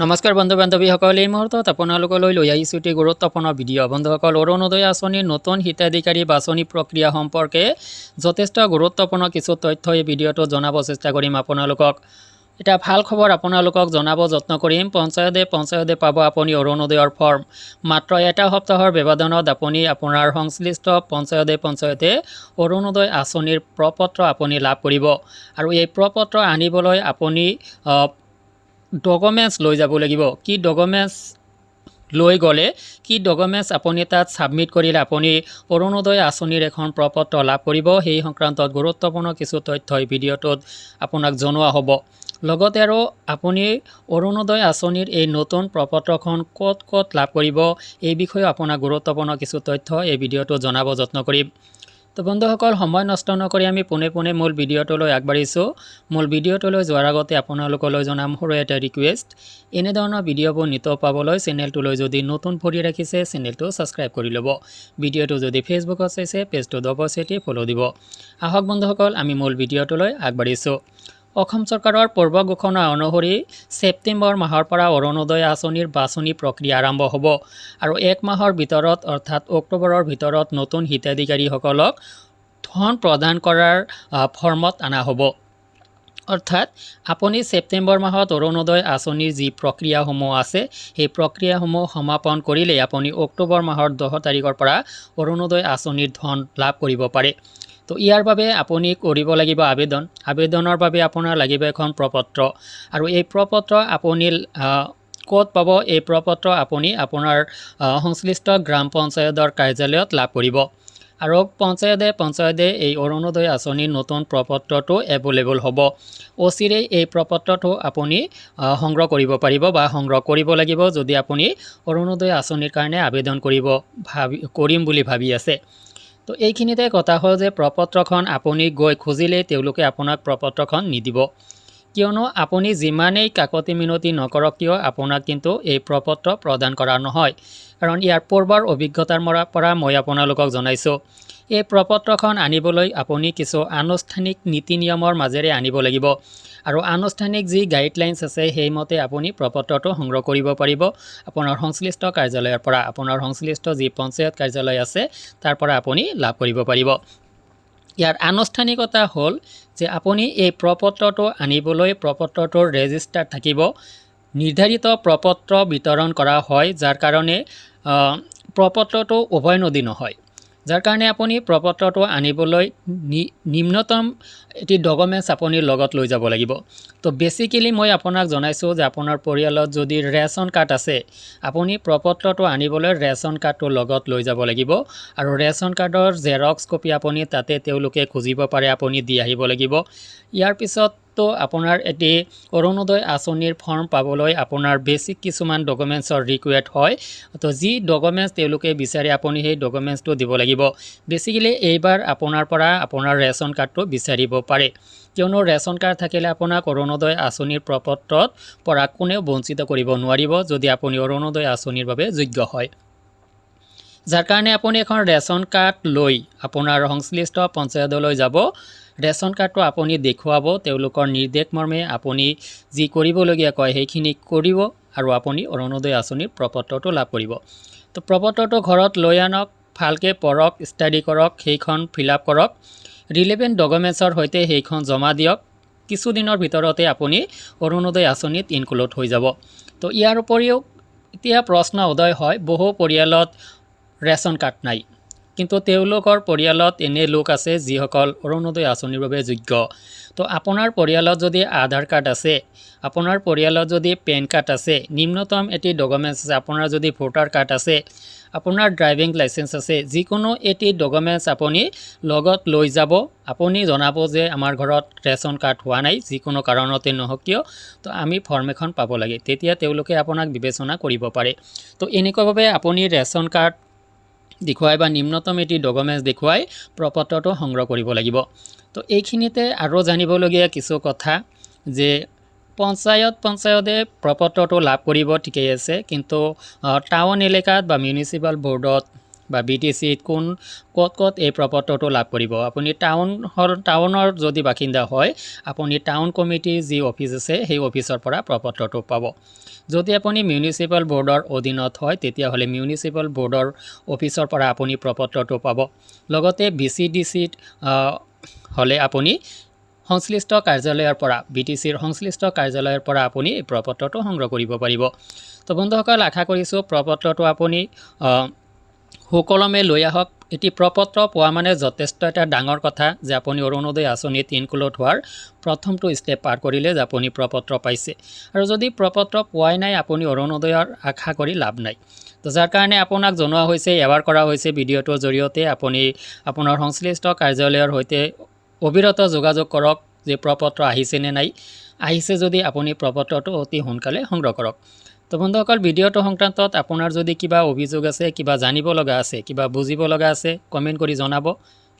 নমস্কাৰ বন্ধু বান্ধৱীসকল এই মুহূৰ্তত আপোনালোকলৈ লৈ আহিছোঁ এটি গুৰুত্বপূৰ্ণ ভিডিঅ' বন্ধুসকল, অৰুণোদয় আঁচনিৰ নতুন হিতাধিকাৰী বাছনি প্ৰক্ৰিয়া সম্পৰ্কে যথেষ্ট গুৰুত্বপূৰ্ণ কিছু তথ্য এই ভিডিঅ'টোত জনাব চেষ্টা কৰিম আপোনালোকক। এটা ভালো খবৰ আপোনালোকক জনাব যত্ন কৰিম। পঞ্চায়তে পঞ্চায়তে পাব আপুনি অৰুণোদয়ৰ ফৰ্ম। মাত্ৰ এটা সপ্তাহৰ ব্যৱধানত আপুনি আপোনাৰ সংশ্লিষ্ট পঞ্চায়তে পঞ্চায়তে অৰুণোদয় আঁচনিৰ প্ৰপত্ৰ আপুনি লাভ কৰিব। আৰু এই প্ৰপত্ৰ আনিবলৈ আপুনি ডকুমেণ্টছ লৈ যাব লাগিব। কি ডকুমেণ্টছ লৈ গ'লে, কি ডকুমেণ্টছ আপুনি তাত ছাবমিট কৰিলে আপুনি অৰুণোদয় আঁচনিৰ এখন প্ৰপত্ৰ লাভ কৰিব, সেই সংক্ৰান্তত গুৰুত্বপূৰ্ণ কিছু তথ্য এই ভিডিঅ'টোত আপোনাক জনোৱা হ'ব। লগতে আৰু আপুনি অৰুণোদয় আঁচনিৰ এই নতুন প্ৰপত্ৰখন ক'ত ক'ত লাভ কৰিব, এই বিষয়ে আপোনাক গুৰুত্বপূৰ্ণ কিছু তথ্য এই ভিডিঅ'টোত জনাব যত্ন কৰিম। তো বন্ধুসকল, সময় নষ্ট নকৰি আমি পোনে পোনে মূল ভিডিঅ'টোলৈ আগবাঢ়িছোঁ। মূল ভিডিঅ'টোলৈ যোৱাৰ আগতে আপোনালোকলৈ জনাম সৰু এটা ৰিকুৱেষ্ট এনেধৰণৰ ভিডিঅ'বোৰ নিত পাবলৈ চেনেলটোলৈ যদি নতুন ভৰি ৰাখিছে, চেনেলটো ছাবস্ক্ৰাইব কৰি ল'ব। ভিডিঅ'টো যদি ফেচবুকত চাইছে পেজটো দবচেটি ফ'ল' দিব। আহক বন্ধুসকল, আমি মূল ভিডিঅ'টোলৈ আগবাঢ়িছোঁ। অসম চৰকাৰৰ পূৰ্ব ঘোষণা অনুসৰি ছেপ্টেম্বৰ মাহৰ পৰা অৰুণোদয় আঁচনিৰ বাছনি প্ৰক্ৰিয়া আৰম্ভ হ'ব আৰু এক মাহৰ ভিতৰত, অৰ্থাৎ অক্টোবৰৰ ভিতৰত, নতুন হিতাধিকাৰীসকলক ধন প্ৰদান কৰাৰ ফৰ্মত অনা হ'ব। অৰ্থাৎ, আপুনি ছেপ্টেম্বৰ মাহত অৰুণোদয় আঁচনিৰ যি প্ৰক্ৰিয়াসমূহ আছে, সেই প্ৰক্ৰিয়াসমূহ সমাপন কৰিলেই আপুনি অক্টোবৰ মাহৰ দহ তাৰিখৰ পৰা অৰুণোদয় আঁচনিৰ ধন লাভ কৰিব পাৰে। তো ইয়াৰ বাবে আপুনি কৰিব লাগিব আবেদন। আবেদনৰ বাবে আপোনাৰ লাগিব এখন প্ৰপত্ৰ। আৰু এই প্ৰপত্ৰ আপুনি ক'ত পাব? এই প্ৰপত্ৰ আপুনি আপোনাৰ সংশ্লিষ্ট গ্ৰাম পঞ্চায়তৰ কাৰ্যালয়ত লাভ কৰিব। আৰু পঞ্চায়তে পঞ্চায়তে এই অৰুণোদয় আঁচনিৰ নতুন প্ৰপত্ৰটো এভেইলেবল হ'ব। অচিৰেই এই প্ৰপত্ৰটো আপুনি সংগ্ৰহ কৰিব পাৰিব বা সংগ্ৰহ কৰিব লাগিব যদি আপুনি অৰুণোদয় আঁচনিৰ কাৰণে আবেদন কৰিব ভাবি, কৰিম বুলি ভাবি আছে। তো এইখিনিতে কথা হ'ল যে প্ৰপত্ৰখন আপুনি গৈ খুজিলেই তেওঁলোকে আপোনাক প্ৰপত্ৰখন নিদিব। কিয়নো আপুনি যিমানেই কাকতি মিনতি নকৰক কিয়, আপোনাক কিন্তু এই প্ৰপত্ৰ প্ৰদান কৰা নহয়। কাৰণ ইয়াৰ পূৰ্বৰ অভিজ্ঞতাৰ পৰা মই আপোনালোকক জনাইছোঁ। এই প্ৰপত্ৰখন আনিবলৈ আপুনি কিছু আনুষ্ঠানিক নীতি নিয়মৰ মাজেৰে আনিব লাগিব। আৰু আনুষ্ঠানিক যি গাইডলাইনছ আছে, সেইমতে আপুনি প্ৰপত্ৰটো সংগ্ৰহ কৰিব পাৰিব আপোনাৰ সংশ্লিষ্ট কাৰ্যালয়ৰ পৰা। আপোনাৰ সংশ্লিষ্ট যি পঞ্চায়ত কাৰ্যালয় আছে, তাৰ পৰা আপুনি লাভ কৰিব পাৰিব। ইয়াৰ আনুষ্ঠানিকতা হ'ল যে আপুনি এই প্ৰপত্ৰটো আনিবলৈ প্ৰপত্ৰটোৰ ৰেজিষ্টাৰ থাকিব। নিৰ্ধাৰিত প্ৰপত্ৰ বিতৰণ কৰা হয়, যাৰ কাৰণে প্ৰপত্ৰটো উভৈনদী নহয়। যাৰ কাৰণে আপুনি প্ৰপত্ৰটো আনিবলৈ নি- নিম্নতম এটি ডকুমেণ্টছ আপুনি লগত লৈ যাব লাগিব। তো বেচিকেলি মই আপোনাক জনাইছোঁ যে আপোনাৰ পৰিয়ালত যদি ৰেচন কাৰ্ড আছে, আপুনি প্ৰপত্ৰটো আনিবলৈ ৰেচন কাৰ্ডটো লগত লৈ যাব লাগিব আৰু ৰেচন কাৰ্ডৰ জেৰক্স কপি আপুনি তাতে তেওঁলোকে খুজিব পাৰে, আপুনি দি আহিব লাগিব। ইয়াৰ পিছততো আপোনাৰ এটি অৰুণোদয় আঁচনিৰ ফৰ্ম পাবলৈ আপোনাৰ বেছিক কিছুমান ডকুমেণ্টছৰ ৰিকুৱেড হয়। তো যি ডকুমেণ্টছ তেওঁলোকে বিচাৰে, আপুনি সেই ডকুমেণ্টছটো দিব লাগিব। বেচিকেলি এইবাৰ আপোনাৰ পৰা আপোনাৰ ৰেচন কাৰ্ডটো বিচাৰিব পাৰে। কিয়নো ৰেচন কাৰ্ড থাকিলে আপোনাক অৰুণোদয় আঁচনিৰ প্ৰপত্ৰত পৰা কোনেও বঞ্চিত কৰিব নোৱাৰিব, যদি আপুনি অৰুণোদয় আঁচনিৰ বাবে যোগ্য হয়। যাৰ কাৰণে আপুনি এখন ৰেচন কাৰ্ড লৈ আপোনাৰ সংশ্লিষ্ট পঞ্চায়তলৈ যাব। ৰেচন কাৰ্ডটো আপুনি দেখুৱাব, তেওঁলোকৰ নিৰ্দেশ মৰ্মে আপুনি যি কৰিবলগীয়া কয় সেইখিনি কৰিব আৰু আপুনি অৰুণোদয় আঁচনিৰ প্ৰপত্ৰটো লাভ কৰিব। তো প্ৰপত্ৰটো ঘৰত লৈ আনক, ভালকৈ পঢ়ক ষ্টাডি কৰক, সেইখন ফিল আপ কৰক। ৰিলেভেণ্ট ডকুমেণ্টছৰ সৈতে সেইখন জমা দিয়ক। কিছুদিনৰ ভিতৰতে আপুনি অৰুণোদয় আঁচনিত ইনক্লুড হৈ যাব। তো ইয়াৰ উপৰিও, এতিয়া প্ৰশ্ন উদয় হয়, বহু পৰিয়ালত ৰেচন কাৰ্ড নাই। কিন্তু তেওঁলোকৰ পৰিয়ালত এনে লোক আছে যিসকল অৰুণোদয় আঁচনিৰ বাবে যোগ্য। তো আপোনাৰ পৰিয়ালত যদি আধাৰ কাৰ্ড আছে, আপোনাৰ পৰিয়ালত যদি পেন কাৰ্ড আছে, নিম্নতম এটি ডকুমেণ্টছ আছে, আপোনাৰ যদি ভোটাৰ কাৰ্ড আছে, আপোনাৰ ড্ৰাইভিং লাইচেঞ্চ আছে, যিকোনো এটি ডকুমেণ্টছ আপুনি লগত লৈ যাব। আপুনি জনাব যে আমাৰ ঘৰত ৰেচন কাৰ্ড হোৱা নাই, যিকোনো কাৰণতে নহওক কিয়, তো আমি ফৰ্ম এখন পাব লাগে। তেতিয়া তেওঁলোকে আপোনাক বিবেচনা কৰিব পাৰে। তো এনেকুৱাভাৱে আপুনি ৰেচন কাৰ্ড দেখুৱাই বা নিম্নতম এটি ডকুমেণ্টছ দেখুৱাই প্ৰপত্ৰটো সংগ্ৰহ কৰিব লাগিব। তো এইখিনিতে আৰু জানিবলগীয়া কিছু কথা যে পঞ্চায়ত পঞ্চায়তে প্ৰপত্ৰটো লাভ কৰিব ঠিকেই আছে, কিন্তু টাউন এলেকাত বা মিউনিচিপাল বৰ্ডত বা বি টি চিত কোন, ক'ত ক'ত এই প্ৰপত্ৰটো লাভ কৰিব? আপুনি টাউন হল, টাউনৰ যদি বাসিন্দা হয়, আপুনি টাউন কমিটিৰ যি অফিচ আছে, সেই অফিচৰ পৰা প্ৰপত্ৰটো পাব। যদি আপুনি মিউনিচিপেল বৰ্ডৰ অধীনত হয়, তেতিয়াহ'লে মিউনিচিপেল বৰ্ডৰ অফিচৰ পৰা আপুনি প্ৰপত্ৰটো পাব। লগতে ভি চি ডি চিত হ'লে আপুনি সংশ্লিষ্ট কাৰ্যালয়ৰ পৰা বি টি চিৰ সংশ্লিষ্ট কাৰ্যালয়ৰ পৰা আপুনি এই প্ৰপত্ৰটো সংগ্ৰহ কৰিব পাৰিব। তো বন্ধুসকল, আশা কৰিছোঁ প্ৰপত্ৰটো আপুনি সুকলমে লৈ আহক, এটি প্ৰপত্ৰ পোৱা মানে যথেষ্ট এটা ডাঙৰ কথা যে আপুনি অৰুণোদয় আঁচনিত ইনক্লুড হোৱাৰ প্ৰথমটো ষ্টেপ পাৰ কৰিলে যে আপুনি প্ৰপত্ৰ পাইছে। আৰু যদি প্ৰপত্ৰ পোৱাই নাই, আপুনি অৰুণোদয়ৰ আশা কৰি লাভ নাই। তো যাৰ কাৰণে আপোনাক জনোৱা হৈছে এৱাৰ কৰা হৈছে ভিডিঅ'টোৰ জৰিয়তে আপুনি আপোনাৰ সংশ্লিষ্ট কাৰ্যালয়ৰ সৈতে অবিৰত যোগাযোগ কৰক যে প্ৰপত্ৰ আহিছে নে নাই। আহিছে যদি আপুনি প্ৰপত্ৰটো অতি সোনকালে সংগ্ৰহ কৰক। তো বন্ধুসকল, ভিডিঅ'টো সংক্ৰান্তত আপোনাৰ যদি কিবা অভিযোগ আছে, কিবা জানিব লগা আছে, কিবা বুজিব লগা আছে কমেণ্ট কৰি জনাব।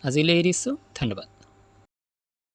আজিলৈ এৰিছোঁ। ধন্যবাদ।